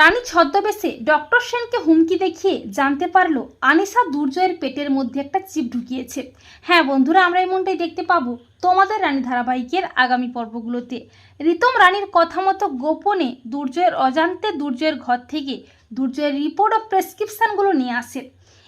রানী ছদ্মবেশে ডক্টর সেনকে হুমকি দেখিয়ে জানতে পারল আনিসা দুর্জয়ের পেটের মধ্যে একটা চিপ ঢুকিয়েছে। হ্যাঁ বন্ধুরা, আমরা এমনটাই দেখতে পাবো তোমাদের রানী ধারাবাহিকের আগামী পর্বগুলোতে। রিতম রানীর কথা মতো গোপনে দুর্জয়ের অজান্তে দুর্জয়ের ঘর থেকে দুর্জয়ের রিপোর্ট ও প্রেসক্রিপশানগুলো নিয়ে আসে।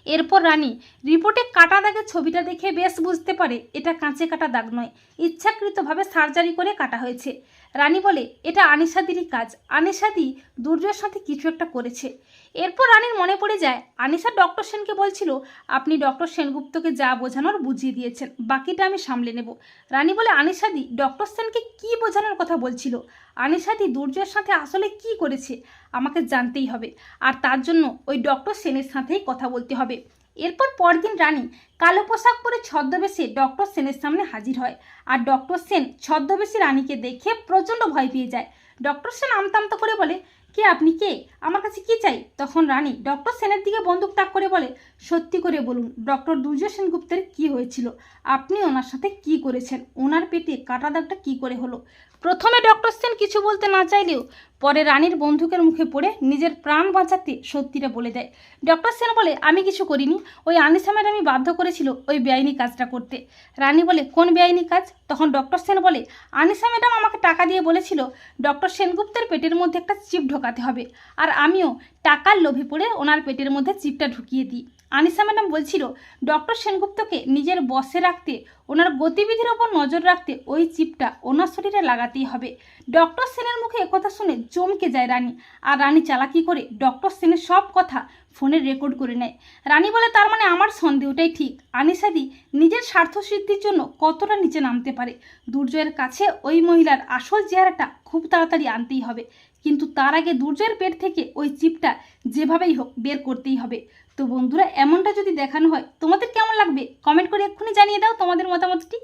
এরপর রানী রিপোর্টে কাটা দাগের ছবিটা দেখে বেশ বুঝতে পারে এটা কাঁচে কাটা দাগ নয়, ইচ্ছাকৃতভাবে সার্জারি করে কাটা হয়েছে। রানী বলে, এটা আনিসাদিরই কাজ। আনিসাদি দুর্জয়ের সাথে কিছু একটা করেছে। এরপর রানীর মনে পড়ে যায় আনিসা ডক্টর সেনকে বলছিল, আপনি ডক্টর সেনগুপ্তকে যা বোঝানোর বুঝিয়ে দিয়েছেন, বাকিটা আমি সামলে নেব। রানী বলে আনিসাদি ডক্টর সেনকে কি বোঝানোর কথা বলছিল? আনিসাদি দুর্জয়ের সাথে আসলে কি করেছে? আমাকে জানতেই হবে। আর তার জন্য ওই ডক্টর সেনের সাথেই কথা বলতে হবে। এরপর পরদিন রানী কালো পোশাক পরে ছদ্মবেশে ডক্টর সেনের সামনে হাজির হয়। আর ডক্টর সেন ছদ্মবেশী রানীকে দেখে প্রচণ্ড ভয় পেয়ে যায়। ডক্টর সেন আমতামতা করে বলে, কে আপনি? কে? আমার কাছে কি চাই? তখন রানী ডক্টর সেনের দিকে বন্দুক তাক করে বলে, সত্যি করে বলুন, ডক্টর দুর্জয় সেনগুপ্তের কি হয়েছিল? আপনি ওনার সাথে কি করেছেন? ওনার পেটে কাটা দাগটা কি করে হলো? প্রথমে ডক্টর সেন কিছু বলতে না চাইলেও পরে রানীর বন্দুকের মুখে পড়ে নিজের প্রাণ বাঁচাতে সত্যিটা বলে দেয়। ডক্টর সেন বলে, আমি কিছু করিনি। ওই আনিসা আমি বাধ্য করেছিল ওই বেআইনি কাজটা করতে। রানী বলে, কোন বেআইনি কাজ? তখন ডক্টর সেন বলে, আনিসা ম্যাডাম আমাকে টাকা দিয়ে বলেছিল, ডক্টর সেনগুপ্তের পেটের মধ্যে একটা চিপ ঢোকাতে হবে। আর আমিও টাকার লোভে পড়ে ওনার পেটের মধ্যে চিপটা ঢুকিয়ে দিই। আনিসা ম্যাডাম বলছিল, ডক্টর সেনগুপ্তকে নিজের বসে রাখতে, ওনার গতিবিধির ওপর নজর রাখতে ওই চিপটা ওনার শরীরে লাগাতেই হবে। ডক্টর সেনের মুখে একথা শুনে চমকে যায় রানী। আর রানী চালাকি করে ডক্টর সেনের সব কথা ফোনে রেকর্ড করে নেয়। রানী বলে, তার মানে আমার সন্দেহটাই ঠিক। আনিসাদি নিজের স্বার্থ সিদ্ধির জন্য কতটা নিচে নামতে পারে? দুর্জয়ের কাছে ওই মহিলার আসল চেহারাটা খুব তাড়াতাড়ি আনতেই হবে। কিন্তু তার আগে দুর্জয়ের পেট থেকে ওই চিপটা যেভাবেই হোক বের করতেই হবে। তো বন্ধুরা, এমনটা যদি দেখানো হয়, তোমাদের কেমন লাগবে? কমেন্ট করে এক্ষুনি জানিয়ে দাও তোমাদের মতামতটি।